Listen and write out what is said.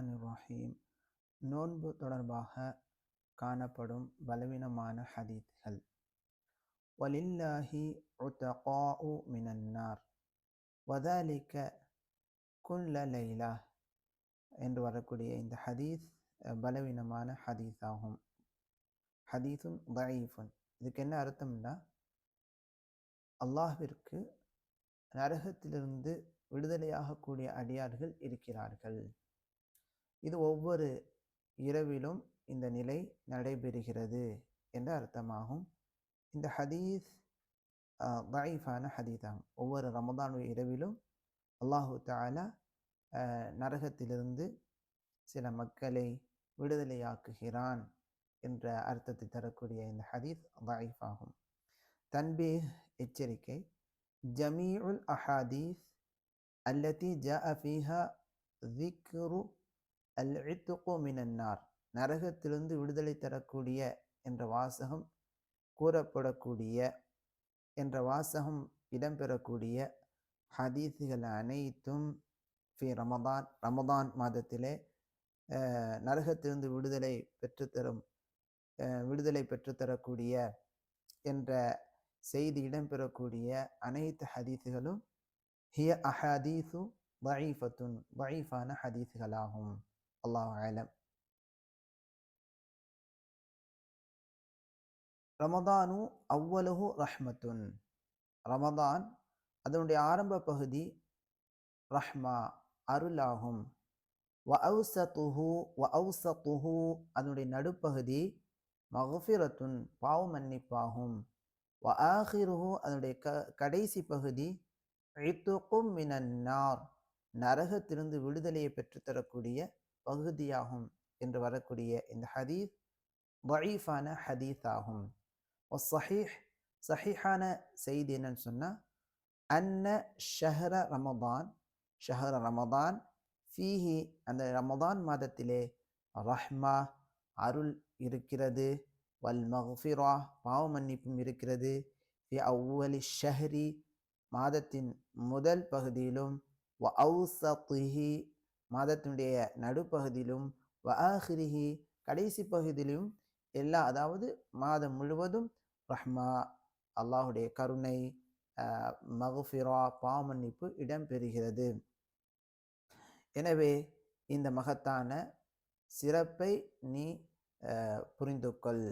ரஹ்மான் ரஹீம் நோன்பு தொடர்பாக காணப்படும் பலவீனமான ஹதீத்கள். வலில்லாஹி உத்தகாஉ மினன்னார். வதாலிக்க குல்ல லைலா என்று வரக்கூடிய இந்த ஹதீஸ் பலவீனமான ஹதீஸ் ஆகும் ஹதீஸுன் தயீஃபுன். இதுக்கு என்ன அர்த்தம்னா அல்லாஹிற்கு நரகத்திலிருந்து விடுதலையாகக்கூடிய அடியார்கள் இருக்கிறார்கள். இது ஒவ்வொரு இரவிலும் இந்த நிலை நடைபெறுகிறது என்ற அர்த்தமாகும். இந்த ஹதீஸ் தாயிஃபான ஹதீஸ் ஆகும் ஒவ்வொரு ரமதான் இரவிலும் அல்லாஹு தாலா நரகத்திலிருந்து சில மக்களை விடுதலையாக்குகிறான் என்ற அர்த்தத்தை தரக்கூடிய இந்த ஹதீஸ் தாயிஃபாகும். ஆகும் தன்பே எச்சரிக்கை ஜமீஉல் அஹாதீஸ் அல்லதி ஜ அஃபீஹா ذكر அல் இத்துகு மினன்னார். நரகத்திலிருந்து விடுதலை தரக்கூடிய என்ற வாசகம் கூறப்படக்கூடிய என்ற வாசகம் இடம்பெறக்கூடிய ஹதீஸுகள் அனைத்தும் ஃபி ரமதான் ரமதான் மாதத்திலே நரகத்திலிருந்து விடுதலை பெற்றுத்தரும் விடுதலை பெற்றுத்தரக்கூடிய என்ற செய்தி இடம்பெறக்கூடிய அனைத்து ஹதீஸுகளும் ஹிய அஹாதீஸு தயீஃபத்துன் தயீஃபான ஹதீஸுகளாகும் அல்லாஹ் ஆலம் ரமதானு அவ்வலுஹு ரஹ்மத்துன். ரமதான் அதனுடைய ஆரம்ப பகுதி ரஹ்மா அருளாகும். வ அவுசத்துஹு வ அவுசத்துஹு அதனுடைய நடுப்பகுதி மகுஃபிரத்துன் பாவ மன்னிப்பாகும். வ ஆஹிருஹு அதனுடைய க கடைசி பகுதி இத்துக்கும் மினன்னார் நரகத்திலிருந்து விடுதலையை பெற்றுத்தரக்கூடிய பகுதியாகும் என்று வரக்கூடிய இந்த ஹதீஸ் வயீஃபான ஹதீஸ் ஆகும் சஹீஹ் சஹீஹான செய்தி என்னன்னு சொன்னால் அன்ன ஷஹர ரமதான் ஷஹர ரமதான் ஃபீஹி அந்த ரமதான் மாதத்திலே ரஹ்மா அருள் இருக்கிறது. வல் மஃபிரா பாவ மன்னிப்பும் இருக்கிறது. ஃபி அவ்வலி ஷஹரி மாதத்தின் முதல் பகுதியிலும் வ அவுசத்துஹி மாதத்தினுடைய நடுப்பகுதியிலும் வஹிரிஹி கடைசி பகுதியிலும் எல்லா அதாவது மாதம் முழுவதும் ரஹ்மா அல்லாஹுடைய கருணை மகுஃபிரா பாமன்னிப்பு இடம்பெறுகிறது. எனவே இந்த மகத்தான சிறப்பை நீ புரிந்து கொள்